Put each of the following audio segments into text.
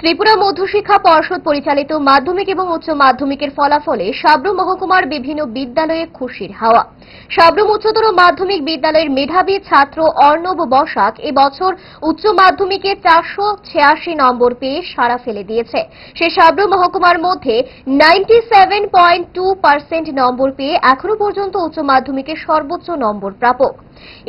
ত্রিপুরা মধ্যশিক্ষা পর্ষদ পরিচালিত মাধ্যমিক এবং উচ্চ মাধ্যমিকের ফলাফলে সাবরুম মহকুমার বিভিন্ন বিদ্যালয়ে খুশির হাওয়া। সাবরুম উচ্চতর মাধ্যমিক বিদ্যালয়ের মেধাবী ছাত্র অর্ণব বসাক এবছর উচ্চ মাধ্যমিকে চারশো ছিয়াশি নম্বর পেয়ে সারা ফেলে দিয়েছে। সে সাবরুম মহকুমার মধ্যে ninety seven point two percent নম্বর পেয়ে এখনও পর্যন্ত উচ্চ মাধ্যমিকের সর্বোচ্চ নম্বর প্রাপক।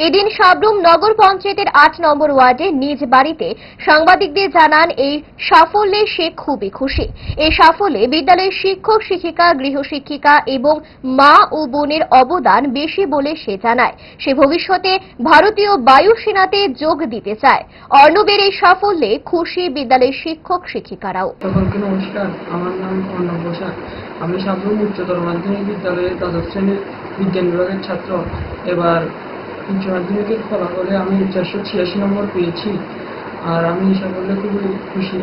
এদিন সাবরুম নগর পঞ্চায়েতের আট নম্বর ওয়ার্ডে নিজ বাড়িতে সাংবাদিকদের জানান, এই সাফল্যে সে খুবই খুশি। এই সাফল্যে বিদ্যালয়ের শিক্ষক, শিক্ষিকা, গৃহশিক্ষিকা এবং মা ও বোনের অবদান বেশি বলে সে জানায়। সে ভবিষ্যতে ভারতীয় বায়ুসেনাতে যোগ দিতে চায়। অর্ণবের এই সাফল্যে খুশি বিদ্যালয়ের শিক্ষক, শিক্ষিকারাও। আমি সাবরুম উচ্চতর মাধ্যমিক বিদ্যালয়ের দ্বাদশ শ্রেণির বিজ্ঞান বিভাগের ছাত্র। এবার মাধ্যমিকের ফলাফলে আমি চারশো ছিয়াশি নম্বর পেয়েছি। আর আমি সাফল্যে খুবই খুশি।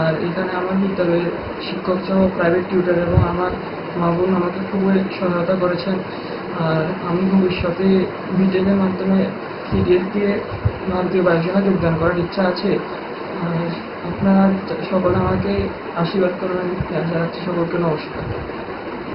আর এখানে আমার বিদ্যালয়ের শিক্ষক সহ প্রাইভেট টিউটার এবং আমার মা বোন আমাকে খুবই সহায়তা করেছেন। আর আমি ভবিষ্যতে বিজেপির মাধ্যমে সিডিএস দিয়ে ভারতীয় বায়ুসেনা যোগদান করার ইচ্ছা আছে। আপনারা সকলে আমাকে আশীর্বাদ করবেন আশা সকলকে নমস্কার।